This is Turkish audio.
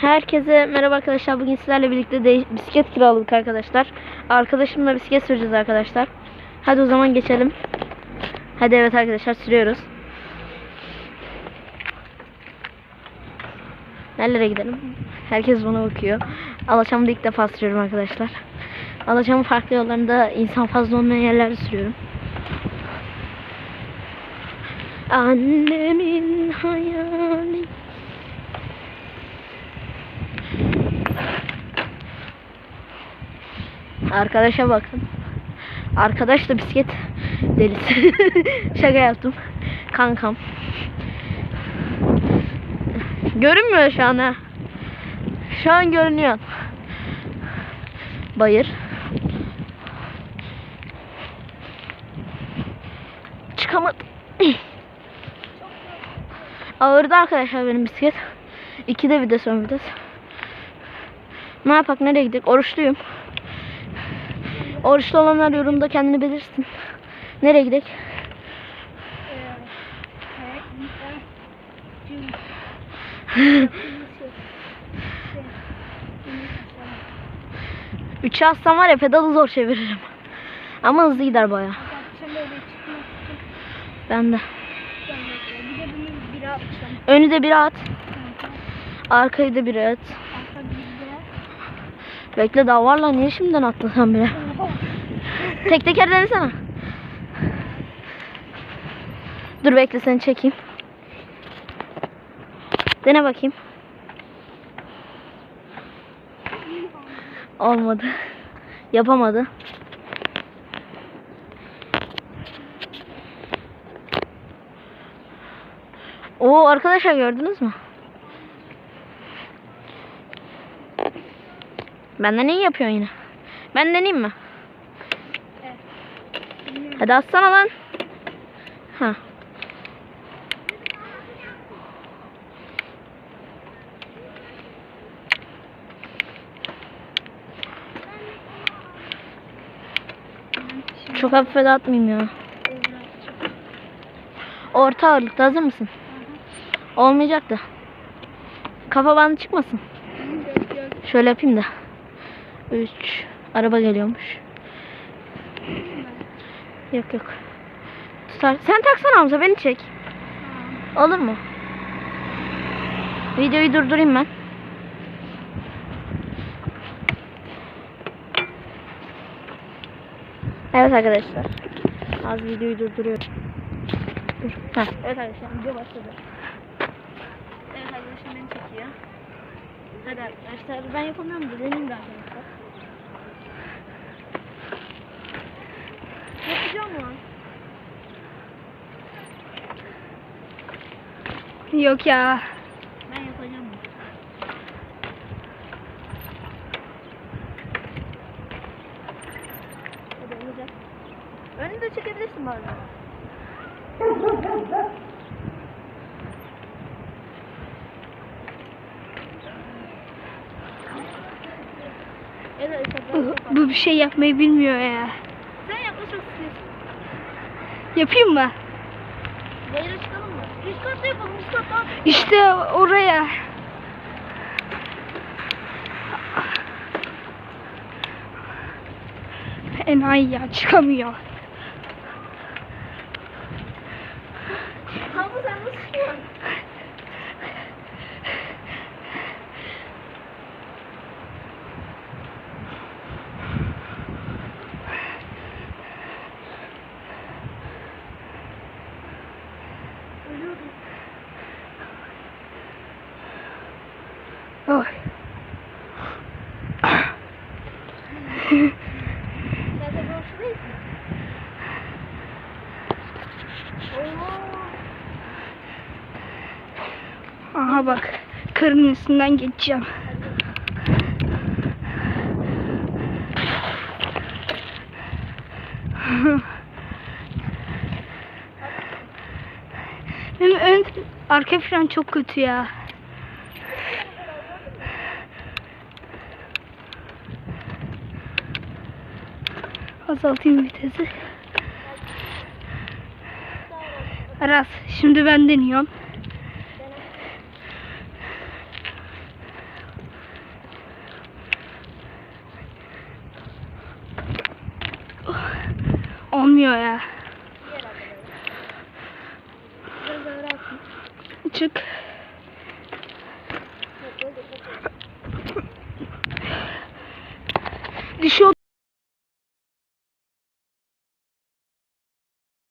Herkese merhaba arkadaşlar. Bugün sizlerle birlikte bisiklet kiraladık arkadaşlar. Arkadaşımla bisiklet süreceğiz arkadaşlar. Hadi o zaman geçelim. Hadi evet arkadaşlar sürüyoruz. Nerelere gidelim? Herkes bana bakıyor. Alaçam'da ilk defa sürüyorum arkadaşlar. Alaçam'ın farklı yollarında insan fazla olmayan yerlerde sürüyorum. Annemin hayali Arkadaşa bakın. Arkadaş da bisiklet delisi. Şaka yaptım. Kankam. Görünmüyor şu an ha. Şu an görünüyor. Bayır. Çıkamadım. Ağırdı arkadaşlar benim bisiklet. İki de vites ön vites. Ne yapak nereye gidelim? Oruçluyum. Oruçlu olanlar yorumda kendini belirsin. Nereye gidelim? Üçe assam var ya pedalı zor çeviririm. Ama hızlı gider baya. Ben de. Önü de bir at. Arkayı da bir at. Bekle daha var lan niye şimdiden atlasan bile. Tek teker denesene. Dur bekle seni çekeyim. Dene bakayım. Olmadı. Yapamadı. Oo arkadaşlar gördünüz mü? Benden iyi yapıyorsun yine. Ben deneyeyim mi? Hadi atsana lan. Ha. Çok hafife de atmayayım ya. Orta ağırlıkta hazır mısın? Olmayacak da. Kafa bandı çıkmasın. Şöyle yapayım da. 3 Araba geliyormuş. Yok yok. Tutar. Sen taksana Hamza beni çek. Olur mu? Videoyu durdurayım ben. Evet arkadaşlar. Az videoyu durduruyorum. Dur. Heh. Evet arkadaşlar video başladı. Evet arkadaşlar beni çekiyor. Hadi arkadaşlar ben yapamıyorum da deneyim de Yapacağım lan. Yok ya. Ben yapacağım. Önünü de çekebilirsin bazen. Bu bir şey yapmayı bilmiyor ya. Yaklaşık Yapayım mı? Bayıra çıkalım mı? Üst katta yapalım, üst katta. İşte oraya. Enayi ya çıkamıyor. Borçlu değilsin. Oo. Aha bak. Karın üstünden geçeceğim. Benim ön arka fren çok kötü ya. Azaltayım vitesi. Aras şimdi ben deniyorum. Olmuyor ya. Çık. Düşüyor.